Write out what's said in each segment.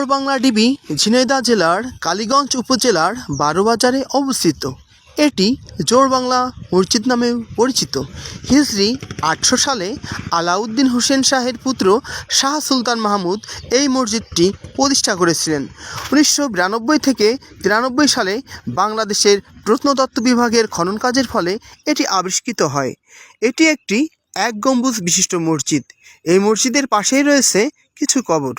চোরবাংলা DB Jhenaidah জেলার কালীগঞ্জ উপজেলার বারোবাজারে অবস্থিত। এটি জোর বাংলা মসজিদ নামেও পরিচিত। হিজরি আটশো সালে আলাউদ্দিন হোসেন শাহের পুত্র শাহ সুলতান মাহমুদ এই মসজিদটি প্রতিষ্ঠা করেছিলেন। উনিশশো বিরানব্বই থেকে তিরানব্বই সালে বাংলাদেশের প্রত্নতত্ত্ব বিভাগের খনন কাজের ফলে এটি আবিষ্কৃত হয়। এটি একটি এক গম্বুজ বিশিষ্ট মসজিদ। এই মসজিদের পাশেই রয়েছে কিছু কবর।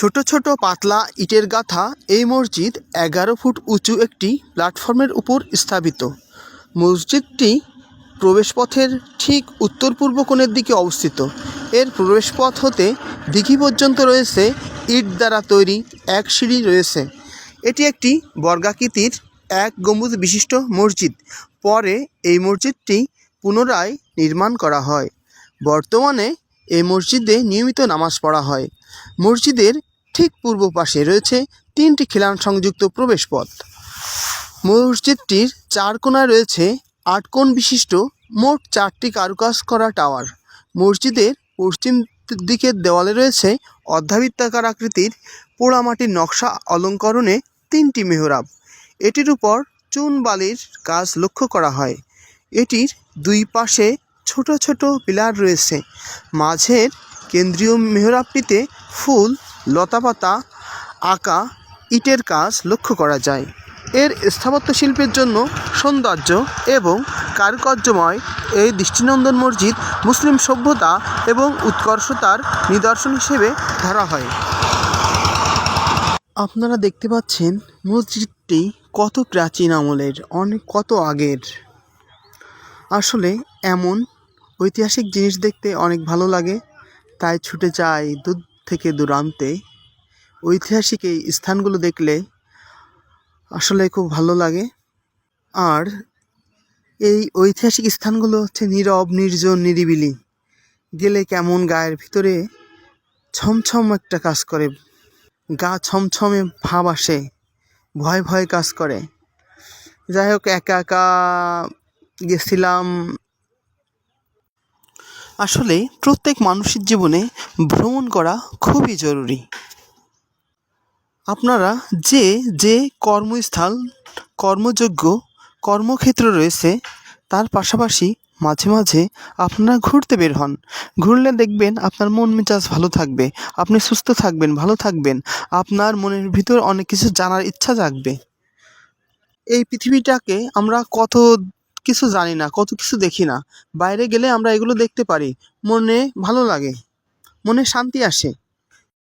ছোট ছোট পাতলা ইটের গাঁথা এই মসজিদ এগারো ফুট উঁচু একটি প্ল্যাটফর্মের উপর স্থাপিত। মসজিদটি প্রবেশপথের ঠিক উত্তর পূর্ব কোণের দিকে অবস্থিত। এর প্রবেশপথ হতে দিঘি পর্যন্ত রয়েছে ইট দ্বারা তৈরি এক সিঁড়ি রয়েছে। এটি একটি বর্গাকৃতির এক গম্বুজ বিশিষ্ট মসজিদ। পরে এই মসজিদটি পুনরায় নির্মাণ করা হয়। বর্তমানে এই মসজিদে নিয়মিত নামাজ পড়া হয়। মসজিদের ঠিক পূর্ব পাশে রয়েছে তিনটি খিলান সংযুক্ত প্রবেশপথ। মসজিদটির চার কোণায় রয়েছে আট কোণ বিশিষ্ট মোট চারটি কারুকাজ করা টাওয়ার। মসজিদের পশ্চিম দিকের দেওয়ালে রয়েছে অর্ধাবৃত্তাকার আকৃতির পোড়ামাটির নকশা অলঙ্করণে তিনটি মেহরাব। এটির উপর চুন বালির কাজ লক্ষ্য করা হয়। এটির দুই পাশে ছোট ছোট পিলার রয়েছে। মাঝের কেন্দ্রীয় মেহরাবটিতে ফুল লতাপাতা, আঁকা, ইটের কাজ লক্ষ্য করা যায়। এর স্থাপত্য শিল্পের জন্য সৌন্দর্য এবং কারুকার্যময় এই দৃষ্টিনন্দন মসজিদ মুসলিম সভ্যতা এবং উৎকর্ষতার নিদর্শন হিসেবে ধরা হয়। আপনারা দেখতে পাচ্ছেন মসজিদটি কত প্রাচীন আমলের, অনেক কত আগের। আসলে এমন ঐতিহাসিক জিনিস দেখতে অনেক ভালো লাগে, তাই ছুটে যাই দূর থেকে দূরান্তে ঐতিহাসিক এই স্থানগুলো দেখলে আসলে খুব ভালো লাগে। আর এই ঐতিহাসিক স্থানগুলো হচ্ছে নীরব, নির্জন, নিরিবিলি। গেলে কেমন গায়ের ভিতরে ছমছম একটা কাজ করে। গা ছমছমে ভাব আসে, ভয় ভয় কাজ করে। যাই হোক, একা একা গেছিলাম। আসলে প্রত্যেক মানুষের জীবনে ভ্রমণ করা খুবই জরুরি। আপনারা যে যে কর্মস্থল কর্মযোগ্য কর্মক্ষেত্র রয়েছে, তার পাশাপাশি মাঝে মাঝে আপনারা ঘুরতে বের হন। ঘুরলে দেখবেন আপনার মন মেজাজ ভালো থাকবে, আপনি সুস্থ থাকবেন, ভালো থাকবেন, আপনার মনের ভিতর অনেক কিছু জানার ইচ্ছা জাগবে। এই পৃথিবীটাকে আমরা কত কিছু জানি না, কত কিছু দেখি না। বাইরে গেলে আমরা এগুলো দেখতে পারি, মনে ভালো লাগে। মনে শান্তি আসে।